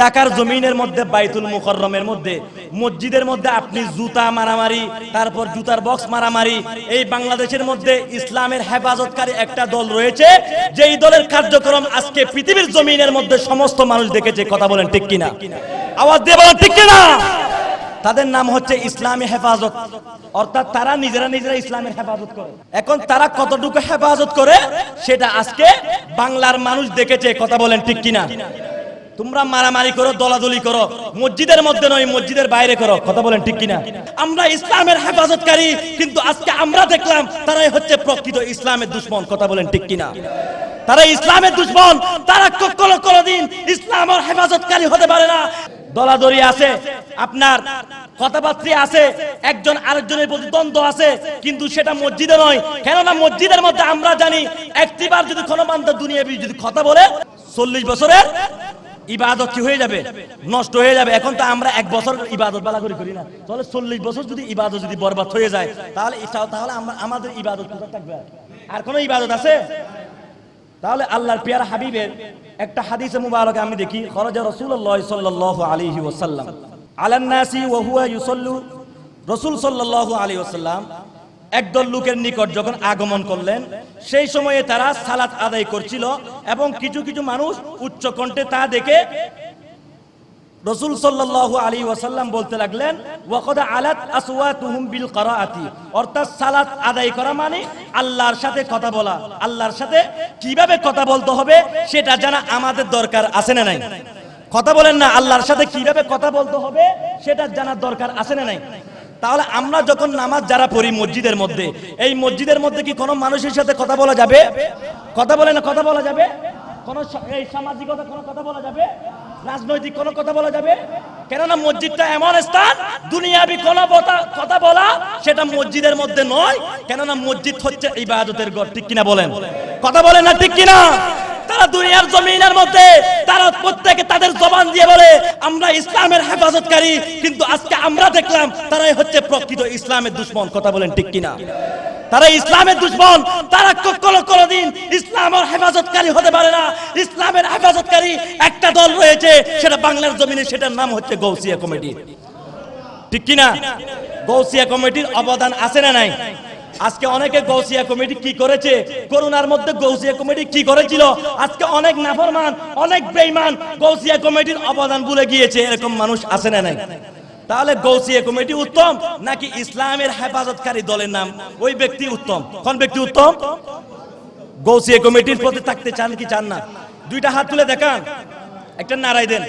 ঢাকার জমিনের মধ্যে, বাইতুল মুকররমের মধ্যে, মসজিদের মধ্যে আপনি জুতা মারামারি, তারপর জুতার বক্স মারামারি, এই বাংলাদেশের মধ্যে ইসলামের হেফাজতকারী একটা দল রয়েছে, যেই দলের কার্যক্রম আজকে পৃথিবীর জমিনের মধ্যে সমস্ত মানুষ দেখেছে, কথা বলেন ঠিক কিনা? আওয়াজ দিয়ে বলেন ঠিক কিনা? তাদের নাম হচ্ছে ইসলামী হেফাজত। অর্থাৎ তারা নিজেরা নিজেরা ইসলামের হেফাজত করে। এখন তারা কতটুকু হেফাজত করে, সেটা আজকে বাংলার মানুষ দেখেছে, কথা বলেন ঠিক কিনা? তোমরা মারামারি করো, দলাদলি করো, মসজিদের মধ্যে নয়, মসজিদের বাইরে করো। কথা বলেন ঠিক কিনা? আমরা ইসলামের হেফাজতকারী, কিন্তু আজকে আমরা দেখলাম তারাই হচ্ছে প্রকৃত ইসলামের দুশ্মন। কথা বলেন ঠিক কিনা? তারা ইসলামের দুশ্মন, তারা কখনো কোনোদিন ইসলামের হেফাজতকারী হতে পারে না। দলাদলি আছে, আপনার কথাবার্তা আছে, একজন আরেকজনের প্রতি দ্বন্দ্ব আছে, কিন্তু সেটা মসজিদে নয়। কেননা মসজিদের মধ্যে আমরা জানি, একটিবার যদি কোনো বান্ধব দুনিয়া যদি কথা বলে, চল্লিশ বছরের ইবাদত কি হয়ে যাবে? নষ্ট হয়ে যাবে। এখন তো আমরা এক বছর ইবাদত বেলা করে, করি না। তাহলে চল্লিশ বছর যদি ইবাদত যদি বরবাদ হয়ে যায়, তাহলে তাহলে আমাদের ইবাদত থাকবে আর? কোনো ইবাদত আছে? তাহলে আল্লাহর পিয়ার হাবিবের একটা হাদিসে মুবারক আমি দেখি। খরজা রাসূলুল্লাহ সাল্লাল্লাহু আলাইহি ওসাল্লাম আলান নাসি ওয়া হুয়া ইউসাল্লু। রাসূল সাল্লাল্লাহু আলাইহি ওয়াসাল্লাম একদল লোকের নিকট যখন আগমন করলেন, সেই সময়ে তারা সালাত আদায় করছিল এবং কিছু কিছু মানুষ উচ্চ কণ্ঠে তা দেখে রসুল সাল্লাল্লাহু আলী ওয়াসাল্লাম বলতে লাগলেন, ওয়াকদ আলাত আসওয়াতুহুম বিল করাআতি অর্থাৎ সালাত আদায় করা মানে আল্লাহর সাথে কথা বলা। আল্লাহর সাথে কীভাবে কথা বলতে হবে সেটা জানা আমাদের দরকার আছে না নাই? কথা বলেন না, আল্লাহর সাথে কীভাবে কথা বলতে হবে সেটা জানার দরকার আছে না নাই? তাহলে আমরা যখন নামাজ যারা পড়ি মসজিদের মধ্যে, এই মসজিদের মধ্যে কি কোনো মানুষের সাথে কথা বলা যাবে? কথা বলে না কথা বলা যাবে? কোনো এই সামাজিকতা কোনো কথা বলা যাবে? রাজনৈতিক কোনো কথা বলা যাবে? কেননা মসজিদটা এমন স্থান, দুনিয়াবি কোনো কথা- বলা সেটা মসজিদের মধ্যে নয়। কেননা মসজিদ হচ্ছে ইবাদতের ঘর, ঠিক কিনা বলেন? কথা বলেন না ঠিক কিনা? তারা দুনিয়ার জমিনের মধ্যে, তারা প্রত্যেকে তাদের জবান দিয়ে বলে, আমরা ইসলামের হেফাজতকারী, কিন্তু আজকে আমরা দেখলাম তারাই হচ্ছে প্রকৃত ইসলামের দুশ্মন। কথা বলেন ঠিক কিনা? তারা ইসলামের দুশ্মন। তারা কখনো কোনোদিন ইসলামের হেফাজতকারী হতে পারে না। ইসলামের হেফাজতকারী একটা দল রয়েছে, সেটা বাংলার জমিনে, সেটার নাম হচ্ছে গৌসিয়া কমিটি। ঠিক কিনা? গৌসিয়া কমিটির অবদান আছে না নাই? আজকে অনেকে গৌসিয়া কমিটি কি করেছে? করোনার মধ্যে গৌসিয়া কমিটি কি করেছিল? আজকে অনেক নাফরমান, অনেক বেঈমান গৌসিয়া কমিটির অবদান ভুলে গিয়েছে। এরকম মানুষ আছে না নাই? তাহলে গৌসিয়া কমিটি উত্তম নাকি ইসলামের হেফাজতকারী দলের নাম? ওই ব্যক্তি উত্তম। কোন ব্যক্তি উত্তম? গৌসিয়া কমিটির প্রতি থাকতে চান কি চান না? দুইটা হাত তুলে দেখান। একটা নারায় দেন।